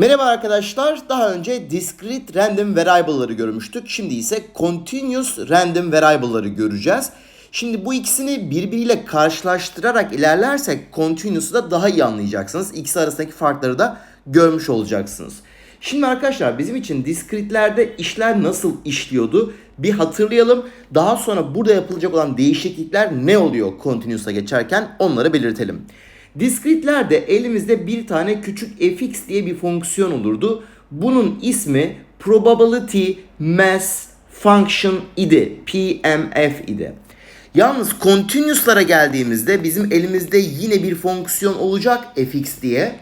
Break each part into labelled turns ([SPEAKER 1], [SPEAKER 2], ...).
[SPEAKER 1] Merhaba arkadaşlar. Daha önce discrete random variable'ları görmüştük. Şimdi ise continuous random variable'ları göreceğiz. Şimdi bu ikisini birbiriyle karşılaştırarak ilerlersek continuous'u da daha iyi anlayacaksınız. İkisi arasındaki farkları da görmüş olacaksınız. Şimdi arkadaşlar bizim için diskritlerde işler nasıl işliyordu bir hatırlayalım. Daha sonra burada yapılacak olan değişiklikler ne oluyor continuous'a geçerken onları belirtelim. Diskritlerde elimizde bir tane küçük fx diye bir fonksiyon olurdu. Bunun ismi probability mass function idi. PMF idi. Yalnız continuous'lara geldiğimizde bizim elimizde yine bir fonksiyon olacak fx diye.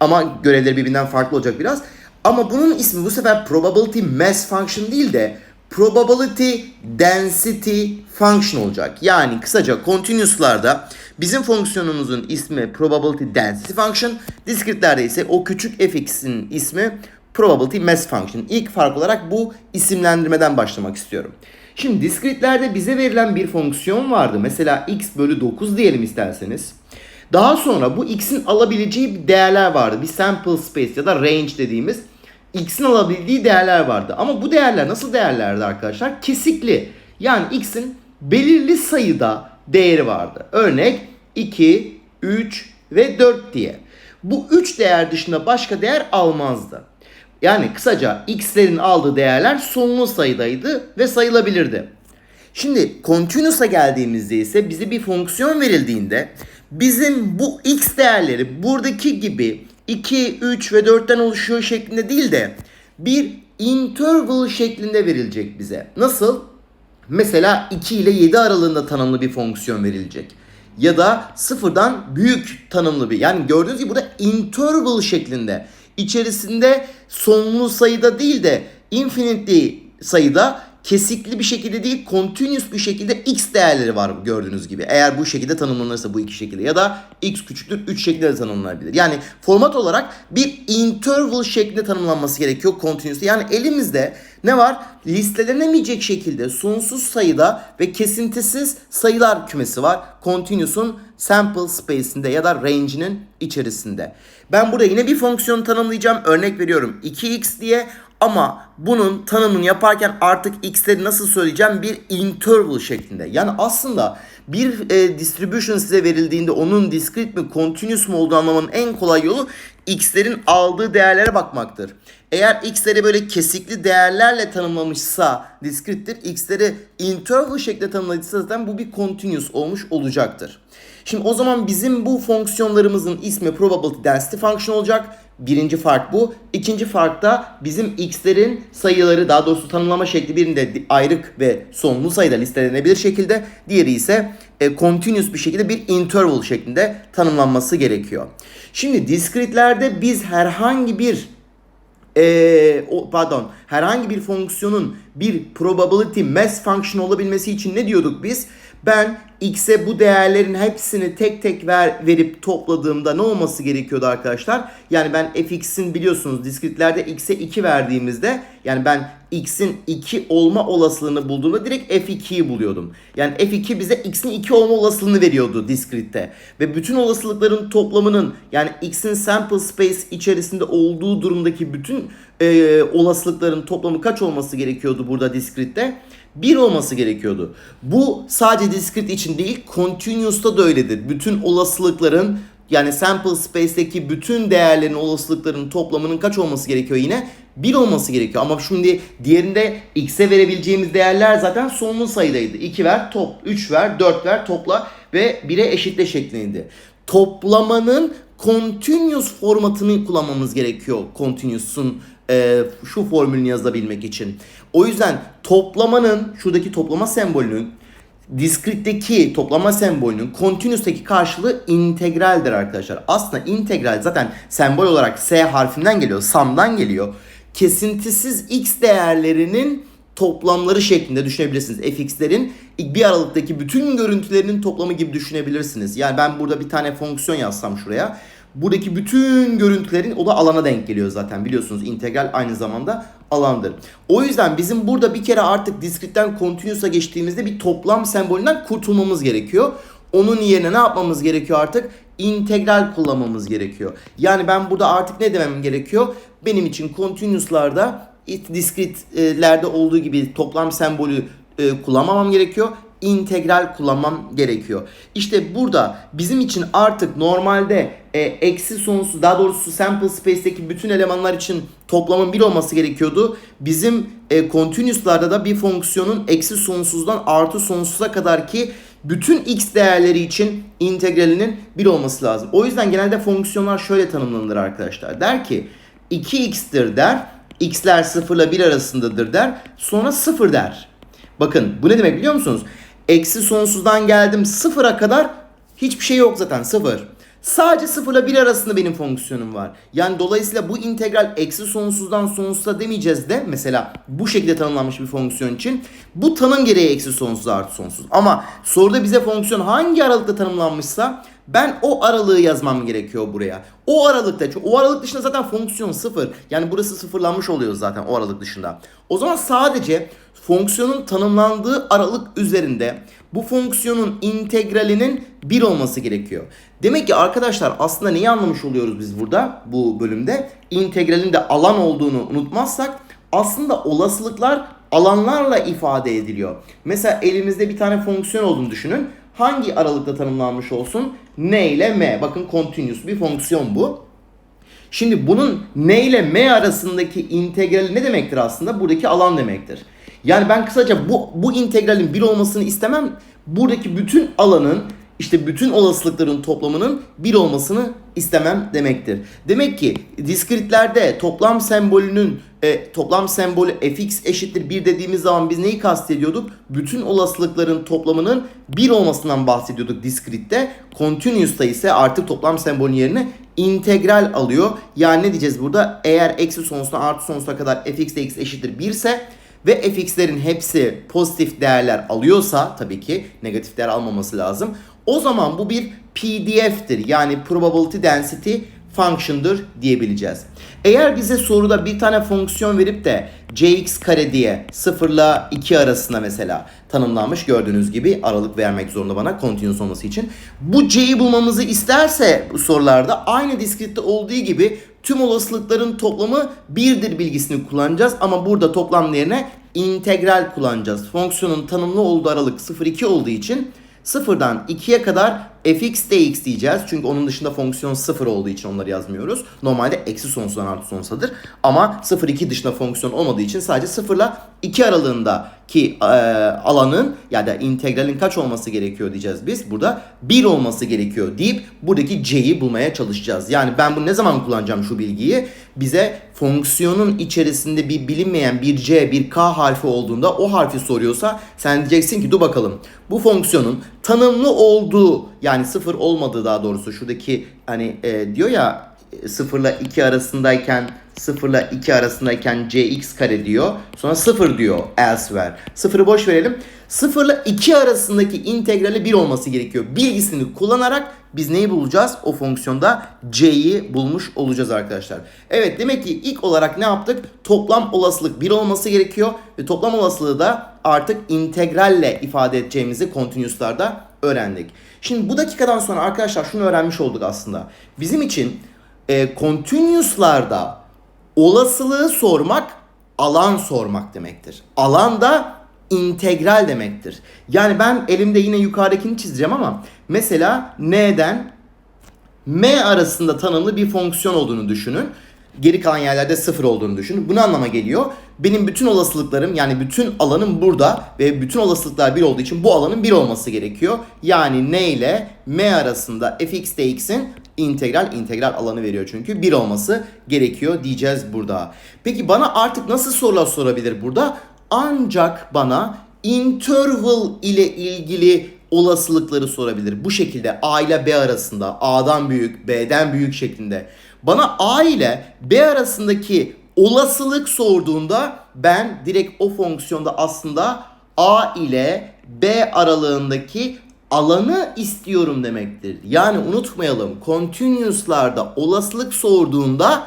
[SPEAKER 1] Ama görevleri birbirinden farklı olacak biraz. Ama bunun ismi bu sefer probability mass function değil de probability density function olacak. Yani kısaca continuous'larda bizim fonksiyonumuzun ismi probability density function, diskritlerde ise o küçük fx'in ismi probability mass function. İlk fark olarak bu isimlendirmeden başlamak istiyorum. Şimdi diskritlerde bize verilen bir fonksiyon vardı. Mesela x bölü 9 diyelim isterseniz. Daha sonra bu x'in alabileceği değerler vardı. Bir sample space ya da range dediğimiz x'in alabildiği değerler vardı. Ama bu değerler nasıl değerlerdi arkadaşlar? Kesikli. Yani x'in belirli sayıda değeri vardı. Örnek 2, 3 ve 4 diye. Bu 3 değer dışında başka değer almazdı. Yani kısaca x'lerin aldığı değerler sonlu sayıdaydı ve sayılabilirdi. Şimdi continuous'a geldiğimizde ise bize bir fonksiyon verildiğinde bizim bu x değerleri buradaki gibi 2, 3 ve 4'ten oluşuyor şeklinde değil de bir interval şeklinde verilecek bize. Nasıl? Mesela 2 ile 7 aralığında tanımlı bir fonksiyon verilecek. Ya da sıfırdan büyük tanımlı bir. Yani gördüğünüz gibi burada interval şeklinde. İçerisinde sonlu sayıda değil de infinity sayıda kesikli bir şekilde değil, continuous bir şekilde x değerleri var gördüğünüz gibi. Eğer bu şekilde tanımlanırsa bu iki şekilde ya da x küçüktür 3 şeklinde de tanımlanabilir. Yani format olarak bir interval şeklinde tanımlanması gerekiyor continuous. Yani elimizde ne var? Listelenemeyecek şekilde sonsuz sayıda ve kesintisiz sayılar kümesi var. Continuous'un sample space'inde ya da range'inin içerisinde. Ben burada yine bir fonksiyon tanımlayacağım. Örnek veriyorum 2x diye ama bunun tanımını yaparken artık x'leri nasıl söyleyeceğim? Bir interval şeklinde. Yani aslında bir e, distribution size verildiğinde onun discrete mi continuous mu olduğunu anlamanın en kolay yolu x'lerin aldığı değerlere bakmaktır. Eğer x'leri böyle kesikli değerlerle tanımlamışsa discrete'tir. x'leri interval şeklinde tanımladıysa zaten bu bir continuous olmuş olacaktır. Şimdi o zaman bizim bu fonksiyonlarımızın ismi probability density function olacak. Birinci fark bu. İkinci fark da bizim x'lerin sayıları daha doğrusu tanımlama şekli birinde ayrık ve sonlu sayıda listelenebilir şekilde. Diğeri ise e, continuous bir şekilde bir interval şeklinde tanımlanması gerekiyor. Şimdi diskritlerde biz herhangi bir ee, o, pardon herhangi bir fonksiyonun bir probability mass function olabilmesi için ne diyorduk biz? Ben x'e bu değerlerin hepsini tek tek ver, verip topladığımda ne olması gerekiyordu arkadaşlar? Yani ben fx'in biliyorsunuz diskritlerde x'e 2 verdiğimizde yani ben x'in 2 olma olasılığını bulduğumda direkt f2'yi buluyordum. Yani f2 bize x'in 2 olma olasılığını veriyordu diskritte. Ve bütün olasılıkların toplamının yani x'in sample space içerisinde olduğu durumdaki bütün e, olasılıkların toplamı kaç olması gerekiyordu burada diskritte? 1 olması gerekiyordu. Bu sadece discrete için değil, continuous'ta da öyledir. Bütün olasılıkların yani sample space'teki bütün değerlerin olasılıkların toplamının kaç olması gerekiyor yine? 1 olması gerekiyor. Ama şimdi diğerinde x'e verebileceğimiz değerler zaten sonlu sayıdaydı. 2 ver, top, 3 ver, 4 ver, topla ve 1'e eşitle şeklindeydi. Toplamanın continuous formatını kullanmamız gerekiyor. Continuous'un e, şu formülünü yazabilmek için. O yüzden toplamanın şuradaki toplama sembolünün diskritteki toplama sembolünün continuous'taki karşılığı integraldir arkadaşlar. Aslında integral zaten sembol olarak S harfinden geliyor, sum'dan geliyor. Kesintisiz x değerlerinin toplamları şeklinde düşünebilirsiniz. fx'lerin bir aralıktaki bütün görüntülerinin toplamı gibi düşünebilirsiniz. Yani ben burada bir tane fonksiyon yazsam şuraya. Buradaki bütün görüntülerin o da alana denk geliyor zaten biliyorsunuz integral aynı zamanda alandır. O yüzden bizim burada bir kere artık discrete'den continuous'a geçtiğimizde bir toplam sembolünden kurtulmamız gerekiyor. Onun yerine ne yapmamız gerekiyor artık? integral kullanmamız gerekiyor. Yani ben burada artık ne demem gerekiyor? Benim için continuous'larda discrete'lerde olduğu gibi toplam sembolü e, kullanmamam gerekiyor. İntegral kullanmam gerekiyor. İşte burada bizim için artık normalde e, eksi sonsuz daha doğrusu sample space'teki bütün elemanlar için toplamın 1 olması gerekiyordu. Bizim e, continuous'larda da bir fonksiyonun eksi sonsuzdan artı sonsuza kadar ki bütün x değerleri için integralinin 1 olması lazım. O yüzden genelde fonksiyonlar şöyle tanımlanır arkadaşlar. Der ki 2x'tir der. x'ler 0 ile 1 arasındadır der. Sonra 0 der. Bakın bu ne demek biliyor musunuz? Eksi sonsuzdan geldim sıfıra kadar hiçbir şey yok zaten sıfır. Sadece 0 ile 1 arasında benim fonksiyonum var. Yani dolayısıyla bu integral eksi sonsuzdan sonsuza demeyeceğiz de mesela bu şekilde tanımlanmış bir fonksiyon için bu tanım gereği eksi sonsuz artı sonsuz. Ama soruda bize fonksiyon hangi aralıkta tanımlanmışsa ben o aralığı yazmam gerekiyor buraya. O aralıkta, o aralık dışında zaten fonksiyon sıfır. Yani burası sıfırlanmış oluyor zaten o aralık dışında. O zaman sadece fonksiyonun tanımlandığı aralık üzerinde bu fonksiyonun integralinin 1 olması gerekiyor. Demek ki arkadaşlar aslında neyi anlamış oluyoruz biz burada bu bölümde? İntegralin de alan olduğunu unutmazsak aslında olasılıklar alanlarla ifade ediliyor. Mesela elimizde bir tane fonksiyon olduğunu düşünün. Hangi aralıkta tanımlanmış olsun? N ile M. Bakın continuous bir fonksiyon bu. Şimdi bunun N ile M arasındaki integrali ne demektir aslında? Buradaki alan demektir. Yani ben kısaca bu, bu integralin 1 olmasını istemem. Buradaki bütün alanın işte bütün olasılıkların toplamının 1 olmasını istemem demektir. Demek ki diskritlerde toplam sembolünün e, toplam sembolü fx eşittir 1 dediğimiz zaman biz neyi kastediyorduk? Bütün olasılıkların toplamının 1 olmasından bahsediyorduk diskritte. Continuous'ta ise artık toplam sembolün yerine integral alıyor. Yani ne diyeceğiz burada? Eğer eksi sonsuzdan artı sonsuza kadar fx de x eşittir 1 ise ve fx'lerin hepsi pozitif değerler alıyorsa tabii ki negatif değer almaması lazım. O zaman bu bir PDF'tir yani probability density function'dır diyebileceğiz. Eğer bize soruda bir tane fonksiyon verip de cx kare diye 0 ile 2 arasında mesela tanımlanmış gördüğünüz gibi aralık vermek zorunda bana continuous olması için. Bu c'yi bulmamızı isterse bu sorularda aynı diskritte olduğu gibi tüm olasılıkların toplamı 1'dir bilgisini kullanacağız ama burada toplam yerine integral kullanacağız. Fonksiyonun tanımlı olduğu aralık 0-2 olduğu için Sıfırdan 2'ye kadar fx dx diyeceğiz. Çünkü onun dışında fonksiyon sıfır olduğu için onları yazmıyoruz. Normalde eksi sonsuzdan artı sonsuzadır. Ama 0-2 dışında fonksiyon olmadığı için sadece 0 ile 2 aralığındaki e, alanın ya da integralin kaç olması gerekiyor diyeceğiz biz. Burada 1 olması gerekiyor deyip buradaki c'yi bulmaya çalışacağız. Yani ben bunu ne zaman kullanacağım şu bilgiyi? Bize fonksiyonun içerisinde bir bilinmeyen bir c, bir k harfi olduğunda o harfi soruyorsa sen diyeceksin ki dur bakalım bu fonksiyonun tanımlı olduğu yani sıfır olmadığı daha doğrusu şuradaki hani e, diyor ya 0 ile 2 arasındayken 0 ile 2 arasındayken cx kare diyor. Sonra 0 diyor elsewhere. 0'ı boş verelim. 0 ile 2 arasındaki integrali 1 olması gerekiyor. Bilgisini kullanarak biz neyi bulacağız? O fonksiyonda c'yi bulmuş olacağız arkadaşlar. Evet demek ki ilk olarak ne yaptık? Toplam olasılık 1 olması gerekiyor. Ve toplam olasılığı da artık integralle ifade edeceğimizi continuous'larda öğrendik. Şimdi bu dakikadan sonra arkadaşlar şunu öğrenmiş olduk aslında. Bizim için e, continuous'larda olasılığı sormak alan sormak demektir. Alan da integral demektir. Yani ben elimde yine yukarıdakini çizeceğim ama mesela n'den m arasında tanımlı bir fonksiyon olduğunu düşünün. Geri kalan yerlerde sıfır olduğunu düşünün. Bu ne anlama geliyor? Benim bütün olasılıklarım yani bütün alanım burada ve bütün olasılıklar bir olduğu için bu alanın bir olması gerekiyor. Yani n ile m arasında fx dx'in integral integral alanı veriyor çünkü bir olması gerekiyor diyeceğiz burada. Peki bana artık nasıl sorular sorabilir burada? Ancak bana interval ile ilgili olasılıkları sorabilir. Bu şekilde A ile B arasında A'dan büyük B'den büyük şeklinde. Bana A ile B arasındaki olasılık sorduğunda ben direkt o fonksiyonda aslında A ile B aralığındaki alanı istiyorum demektir. Yani unutmayalım continuous'larda olasılık sorduğunda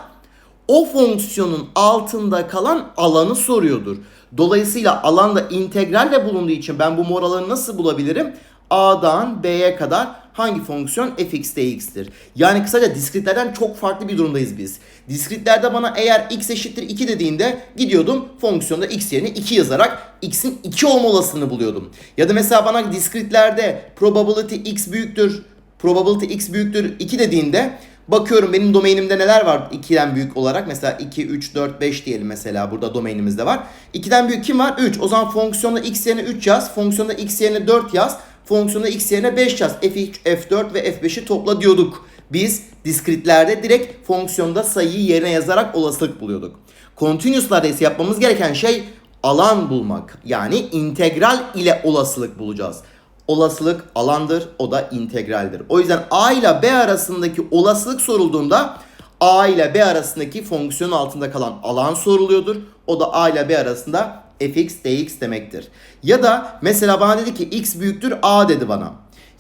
[SPEAKER 1] o fonksiyonun altında kalan alanı soruyordur. Dolayısıyla alanda integralle bulunduğu için ben bu mor alanı nasıl bulabilirim? A'dan B'ye kadar hangi fonksiyon fx dx'tir. Yani kısaca diskritlerden çok farklı bir durumdayız biz. Diskritlerde bana eğer x eşittir 2 dediğinde gidiyordum fonksiyonda x yerine 2 yazarak x'in 2 olma olasılığını buluyordum. Ya da mesela bana diskritlerde probability x büyüktür, probability x büyüktür 2 dediğinde Bakıyorum benim domainimde neler var 2'den büyük olarak. Mesela 2, 3, 4, 5 diyelim mesela burada domainimizde var. 2'den büyük kim var? 3. O zaman fonksiyonda x yerine 3 yaz. Fonksiyonda x yerine 4 yaz. Fonksiyonda x yerine 5 yaz. F3, F4 ve F5'i topla diyorduk. Biz diskritlerde direkt fonksiyonda sayıyı yerine yazarak olasılık buluyorduk. Continuous'larda ise yapmamız gereken şey alan bulmak. Yani integral ile olasılık bulacağız. Olasılık alandır, o da integraldir. O yüzden a ile b arasındaki olasılık sorulduğunda a ile b arasındaki fonksiyon altında kalan alan soruluyordur. O da a ile b arasında fx dx demektir. Ya da mesela bana dedi ki x büyüktür a dedi bana.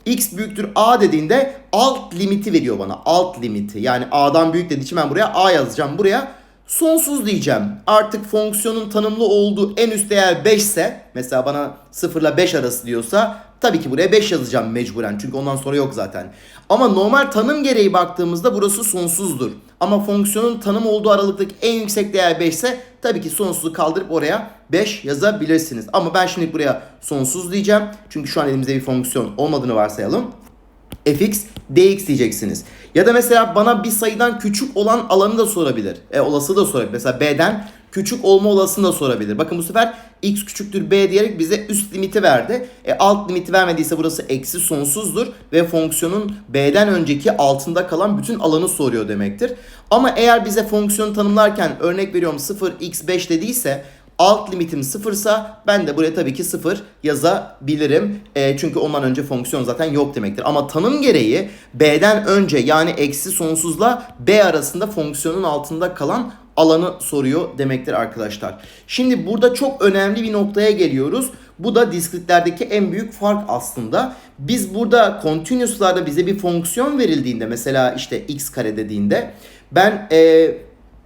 [SPEAKER 1] x büyüktür a dediğinde alt limiti veriyor bana. Alt limiti. Yani a'dan büyük dediği için ben buraya a yazacağım. Buraya sonsuz diyeceğim. Artık fonksiyonun tanımlı olduğu en üst değer 5 ise mesela bana 0 ile 5 arası diyorsa tabii ki buraya 5 yazacağım mecburen. Çünkü ondan sonra yok zaten. Ama normal tanım gereği baktığımızda burası sonsuzdur. Ama fonksiyonun tanım olduğu aralıktaki en yüksek değer 5 ise tabii ki sonsuzu kaldırıp oraya 5 yazabilirsiniz. Ama ben şimdi buraya sonsuz diyeceğim. Çünkü şu an elimizde bir fonksiyon olmadığını varsayalım fx dx diyeceksiniz. Ya da mesela bana bir sayıdan küçük olan alanı da sorabilir. E, olası da sorabilir. Mesela b'den küçük olma olasılığını da sorabilir. Bakın bu sefer x küçüktür b diyerek bize üst limiti verdi. E, alt limiti vermediyse burası eksi sonsuzdur ve fonksiyonun b'den önceki altında kalan bütün alanı soruyor demektir. Ama eğer bize fonksiyonu tanımlarken örnek veriyorum 0 x 5 dediyse alt limitim sıfırsa ben de buraya tabii ki sıfır yazabilirim. E, çünkü ondan önce fonksiyon zaten yok demektir. Ama tanım gereği b'den önce yani eksi sonsuzla b arasında fonksiyonun altında kalan alanı soruyor demektir arkadaşlar. Şimdi burada çok önemli bir noktaya geliyoruz. Bu da diskritlerdeki en büyük fark aslında. Biz burada continuous'larda bize bir fonksiyon verildiğinde mesela işte x kare dediğinde ben e,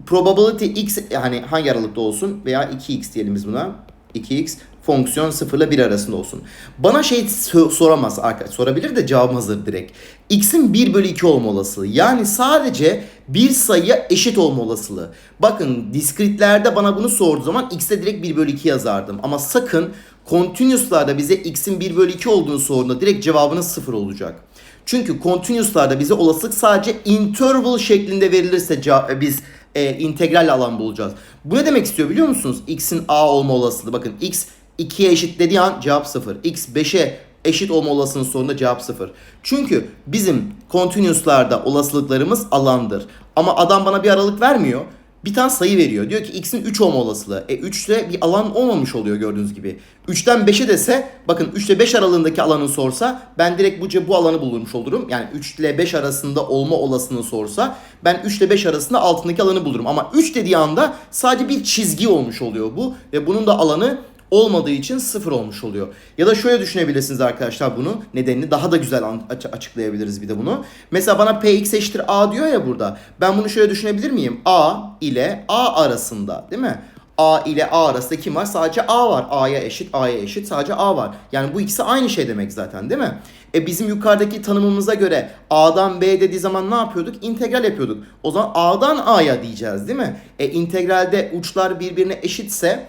[SPEAKER 1] probability x hani hangi aralıkta olsun veya 2x diyelim biz buna. 2x fonksiyon 0 ile 1 arasında olsun. Bana şey soramaz arkadaş. Sorabilir de cevabım hazır direkt. x'in 1 bölü 2 olma olasılığı. Yani sadece bir sayıya eşit olma olasılığı. Bakın diskritlerde bana bunu sorduğu zaman x'e direkt 1 bölü 2 yazardım. Ama sakın continuous'larda bize x'in 1 bölü 2 olduğunu sorduğunda direkt cevabınız 0 olacak. Çünkü continuous'larda bize olasılık sadece interval şeklinde verilirse biz e, integral alan bulacağız. Bu ne demek istiyor biliyor musunuz? X'in A olma olasılığı. Bakın X 2'ye eşit dediği an cevap 0. X 5'e eşit olma olasılığının sonunda cevap 0. Çünkü bizim continuous'larda olasılıklarımız alandır. Ama adam bana bir aralık vermiyor bir tane sayı veriyor. Diyor ki x'in 3 olma olasılığı. E 3'te bir alan olmamış oluyor gördüğünüz gibi. 3'ten 5'e dese bakın 3 ile 5 aralığındaki alanı sorsa ben direkt bu, bu alanı bulmuş olurum. Yani 3 ile 5 arasında olma olasılığını sorsa ben 3 ile 5 arasında altındaki alanı bulurum. Ama 3 dediği anda sadece bir çizgi olmuş oluyor bu. Ve bunun da alanı olmadığı için sıfır olmuş oluyor. Ya da şöyle düşünebilirsiniz arkadaşlar bunu. Nedenini daha da güzel açıklayabiliriz bir de bunu. Mesela bana px eşittir a diyor ya burada. Ben bunu şöyle düşünebilir miyim? a ile a arasında değil mi? A ile A arasında kim var? Sadece A var. A'ya eşit, A'ya eşit. Sadece A var. Yani bu ikisi aynı şey demek zaten değil mi? E bizim yukarıdaki tanımımıza göre A'dan B dediği zaman ne yapıyorduk? İntegral yapıyorduk. O zaman A'dan A'ya diyeceğiz değil mi? E integralde uçlar birbirine eşitse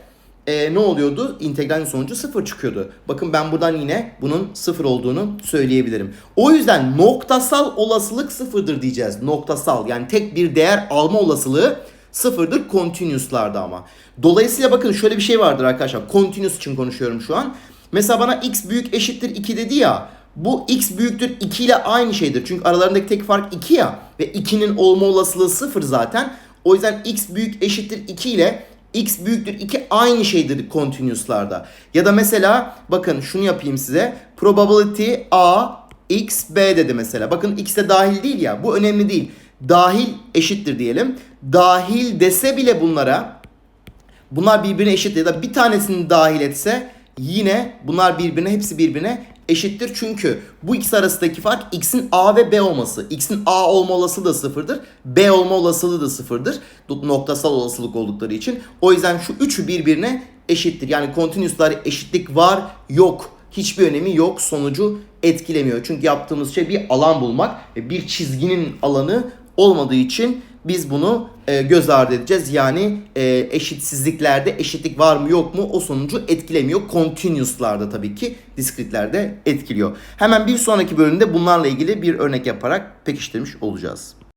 [SPEAKER 1] e, ne oluyordu? İntegralin sonucu sıfır çıkıyordu. Bakın ben buradan yine bunun sıfır olduğunu söyleyebilirim. O yüzden noktasal olasılık sıfırdır diyeceğiz. Noktasal yani tek bir değer alma olasılığı sıfırdır continuous'larda ama. Dolayısıyla bakın şöyle bir şey vardır arkadaşlar. Continuous için konuşuyorum şu an. Mesela bana x büyük eşittir 2 dedi ya. Bu x büyüktür 2 ile aynı şeydir. Çünkü aralarındaki tek fark 2 ya. Ve 2'nin olma olasılığı sıfır zaten. O yüzden x büyük eşittir 2 ile x büyüktür 2 aynı şeydir continuous'larda. Ya da mesela bakın şunu yapayım size. Probability a x b dedi mesela. Bakın x de dahil değil ya. Bu önemli değil. Dahil eşittir diyelim. Dahil dese bile bunlara bunlar birbirine eşit ya da bir tanesini dahil etse yine bunlar birbirine hepsi birbirine eşittir. Çünkü bu ikisi arasındaki fark x'in a ve b olması. x'in a olma olasılığı da sıfırdır. b olma olasılığı da sıfırdır. Noktasal olasılık oldukları için. O yüzden şu üçü birbirine eşittir. Yani continuous'lar eşitlik var yok hiçbir önemi yok. Sonucu etkilemiyor. Çünkü yaptığımız şey bir alan bulmak ve bir çizginin alanı olmadığı için biz bunu e, göz ardı edeceğiz. Yani e, eşitsizliklerde eşitlik var mı yok mu o sonucu etkilemiyor. Continuous'larda tabii ki discrete'lerde etkiliyor. Hemen bir sonraki bölümde bunlarla ilgili bir örnek yaparak pekiştirmiş olacağız.